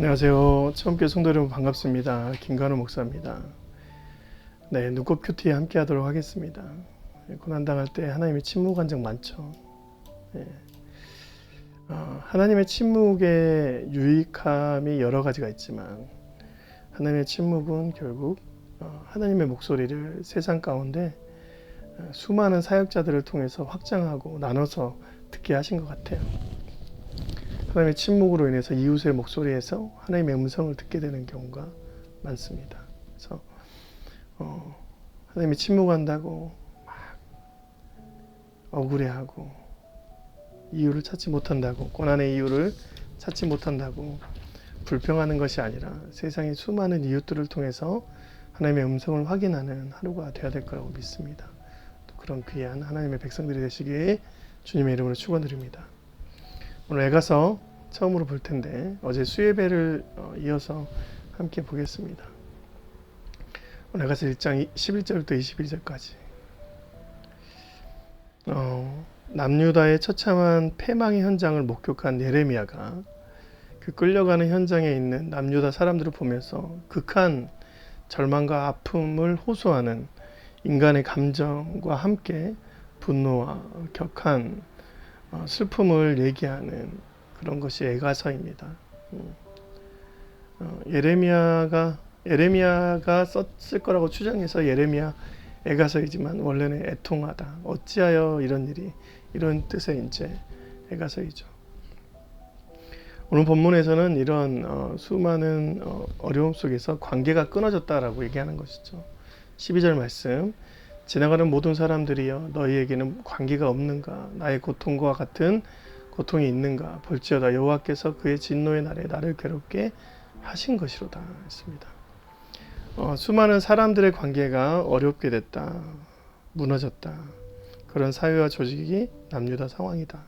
안녕하세요. 처음께 성도 여러분 반갑습니다. 김관우 목사입니다. 네, 눈꽃 큐티에 함께 하도록 하겠습니다. 네, 고난당할 때 하나님의 침묵한 적 많죠. 네. 어, 하나님의 침묵의 유익함이 여러 가지가 있지만 하나님의 침묵은 결국 어, 하나님의 목소리를 세상 가운데 어, 수많은 사역자들을 통해서 확장하고 나눠서 듣게 하신 것 같아요. 하나님의 침묵으로 인해서 이웃의 목소리에서 하나님의 음성을 듣게 되는 경우가 많습니다. 그래서 어, 하나님이 침묵한다고 막 억울해하고 이유를 찾지 못한다고 고난의 이유를 찾지 못한다고 불평하는 것이 아니라 세상의 수많은 이웃들을 통해서 하나님의 음성을 확인하는 하루가 되어야 될 거라고 믿습니다. 또 그런 귀한 하나님의 백성들이 되시길 주님의 이름으로 축원드립니다. 오늘 애가서 처음으로 볼 텐데 어제 수예배를 어, 이어서 함께 보겠습니다. 애가서 1장 11절부터 22절까지 어, 남유다의 처참한 패망의 현장을 목격한 예레미야가 그 끌려가는 현장에 있는 남유다 사람들을 보면서 극한 절망과 아픔을 호소하는 인간의 감정과 함께 분노와 격한 어, 슬픔을 얘기하는 그런 것이 애가서입니다. 음. 어, 예레미야가 예레미야가 썼을 거라고 추정해서 예레미야 애가서이지만 원래는 애통하다. 어찌하여 이런 일이 이런 뜻의 이제 애가서이죠. 오늘 본문에서는 이런 어, 수많은 어, 어려움 속에서 관계가 끊어졌다라고 얘기하는 것이죠. 12절 말씀 지나가는 모든 사람들이여 너희에게는 관계가 없는가 나의 고통과 같은 고통이 있는가 볼지어다 여호와께서 그의 진노의 날에 나를 괴롭게 하신 것이로다 했습니다. 어, 수많은 사람들의 관계가 어렵게 됐다 무너졌다 그런 사회와 조직이 남유다 상황이다.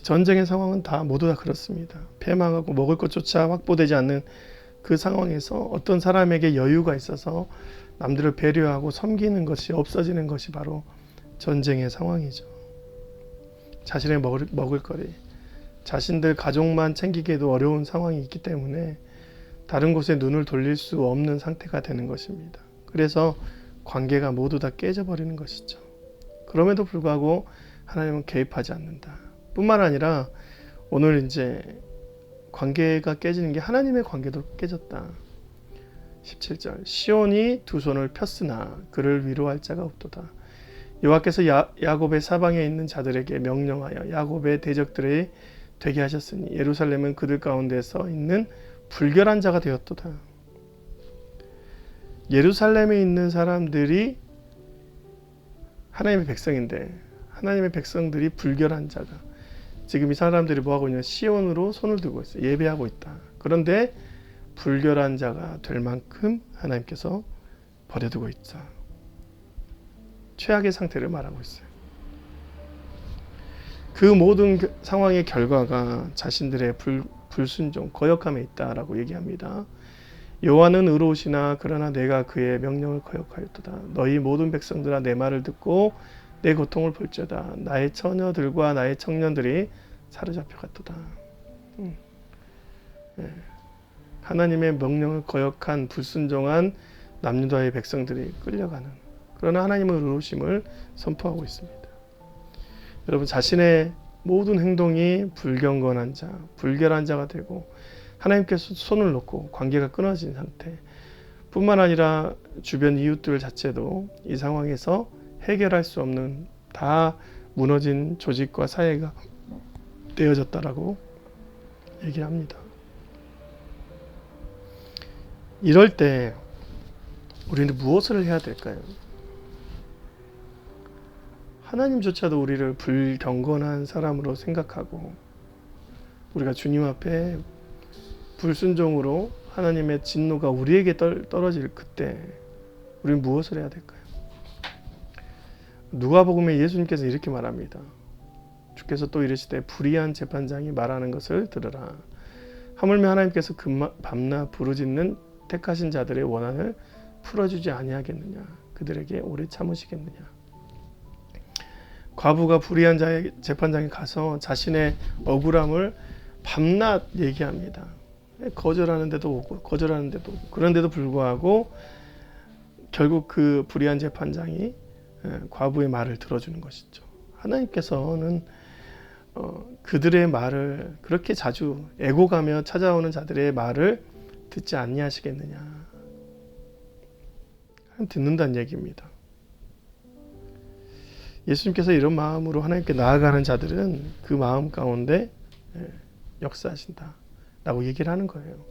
전쟁의 상황은 다 모두 다 그렇습니다. 패망하고 먹을 것조차 확보되지 않는 그 상황에서 어떤 사람에게 여유가 있어서 남들을 배려하고 섬기는 것이 없어지는 것이 바로 전쟁의 상황이죠. 자신의 먹을, 먹을거리, 자신들 가족만 챙기기에도 어려운 상황이 있기 때문에 다른 곳에 눈을 돌릴 수 없는 상태가 되는 것입니다. 그래서 관계가 모두 다 깨져버리는 것이죠. 그럼에도 불구하고 하나님은 개입하지 않는다. 뿐만 아니라 오늘 이제 관계가 깨지는 게 하나님의 관계도 깨졌다. 17절 시온이 두 손을 폈으나 그를 위로할 자가 없도다. 여호와께서 야, 야곱의 사방에 있는 자들에게 명령하여 야곱의 대적들이 되게 하셨으니 예루살렘은 그들 가운데서 있는 불결한 자가 되었도다. 예루살렘에 있는 사람들이 하나님의 백성인데 하나님의 백성들이 불결한 자가 지금 이 사람들이 뭐 하고 있냐 시온으로 손을 들고 있어 예배하고 있다. 그런데 불결한 자가 될 만큼 하나님께서 버려두고 있다. 최악의 상태를 말하고 있어요. 그 모든 상황의 결과가 자신들의 불, 불순종, 거역함에 있다라고 얘기합니다. 여호와는 의로우시나 그러나 내가 그의 명령을 거역하였도다. 너희 모든 백성들아 내 말을 듣고 내 고통을 볼지어다. 나의 처녀들과 나의 청년들이 사로잡혀 갔도다. 음. 네. 하나님의 명령을 거역한 불순종한 남유다의 백성들이 끌려가는 그러나 하나님의 의로우심을 선포하고 있습니다. 여러분 자신의 모든 행동이 불경건한 자, 불결한 자가 되고 하나님께서 손을 놓고 관계가 끊어진 상태 뿐만 아니라 주변 이웃들 자체도 이 상황에서 해결할 수 없는 다 무너진 조직과 사회가 되어졌다라고 얘기합니다. 이럴 때 우리는 무엇을 해야 될까요? 하나님조차도 우리를 불경건한 사람으로 생각하고 우리가 주님 앞에 불순종으로 하나님의 진노가 우리에게 떨어질 그때 우리는 무엇을 해야 될까요? 누가복음에 예수님께서 이렇게 말합니다. 주께서 또 이르시되 불의한 재판장이 말하는 것을 들으라. 하물며 하나님께서 그 밤낮 부르짖는 택하신 자들의 원한을 풀어주지 아니하겠느냐? 그들에게 오래 참으시겠느냐? 과부가 불의한 자의 재판장에 가서 자신의 억울함을 밤낮 얘기합니다. 거절하는데도 오고 거절하는데도 오고 그런데도 불구하고 결국 그 불의한 재판장이 예, 과부의 말을 들어주는 것이죠. 하나님께서는 어, 그들의 말을 그렇게 자주 애고가며 찾아오는 자들의 말을 듣지 아니하시겠느냐. 하나님 듣는다는 얘기입니다. 예수님께서 이런 마음으로 하나님께 나아가는 자들은 그 마음 가운데 예, 역사하신다라고 얘기를 하는 거예요.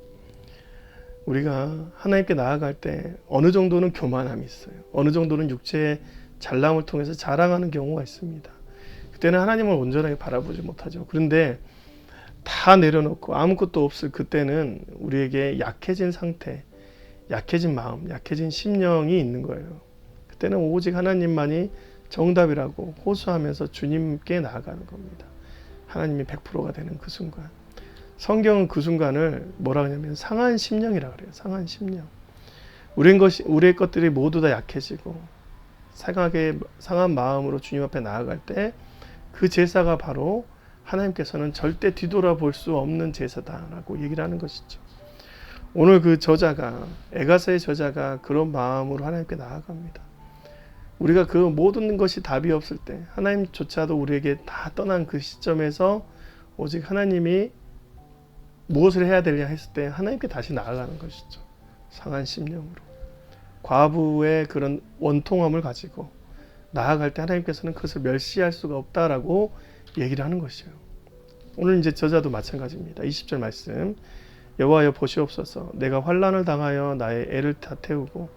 우리가 하나님께 나아갈 때 어느 정도는 교만함이 있어요. 어느 정도는 육체의 잘남을 통해서 자랑하는 경우가 있습니다. 그때는 하나님을 온전하게 바라보지 못하죠. 그런데 다 내려놓고 아무것도 없을 그때는 우리에게 약해진 상태, 약해진 마음, 약해진 심령이 있는 거예요. 그때는 오직 하나님만이 정답이라고 호소하면서 주님께 나아가는 겁니다. 하나님이 100%가 되는 그 순간. 성경은 그 순간을 뭐라 하냐면 상한 심령이라 그래요. 상한 심령. 우리의 것이 우리의 것들이 모두 다 약해지고 상하게 상한 마음으로 주님 앞에 나아갈 때 그 제사가 바로 하나님께서는 절대 뒤돌아볼 수 없는 제사다라고 얘기를 하는 것이죠. 오늘 그 저자가 에가서의 저자가 그런 마음으로 하나님께 나아갑니다. 우리가 그 모든 것이 답이 없을 때 하나님조차도 우리에게 다 떠난 그 시점에서 오직 하나님이 무엇을 해야 되냐 했을 때 하나님께 다시 나아가는 것이죠. 상한 심령으로. 과부의 그런 원통함을 가지고 나아갈 때 하나님께서는 그것을 멸시할 수가 없다라고 얘기를 하는 것이에요. 오늘 이제 저자도 마찬가지입니다. 20절 말씀. 여호와여 보시옵소서 내가 환난을 당하여 나의 애를 다 태우고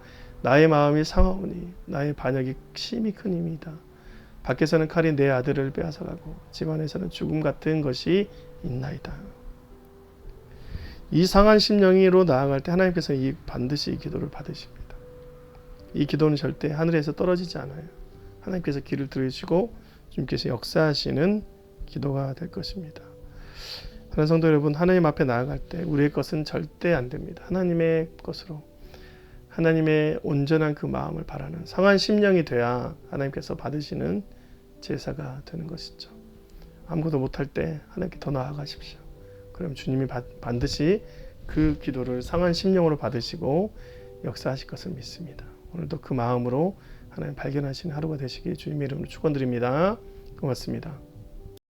나의 마음이 상하오니 나의 반역이 심히 큰입니다. 밖에서는 칼이 내 아들을 빼앗아가고 집안에서는 죽음 같은 것이 있나이다. 이 상한 심령으로 나아갈 때 하나님께서 이 반드시 이 기도를 받으십니다. 이 기도는 절대 하늘에서 떨어지지 않아요. 하나님께서 귀를 들으시고 주님께서 역사하시는 기도가 될 것입니다. 하나님 성도 여러분, 하나님 앞에 나아갈 때 우리의 것은 절대 안 됩니다. 하나님의 것으로 하나님의 온전한 그 마음을 바라는 상한 심령이 돼야 하나님께서 받으시는 제사가 되는 것이죠. 아무것도 못할 때 하나님께 더 나아가십시오. 그럼 주님이 반드시 그 기도를 상한 심령으로 받으시고 역사하실 것을 믿습니다. 오늘도 그 마음으로 하나님 발견하시는 하루가 되시길 주님의 이름으로 축원드립니다. 고맙습니다.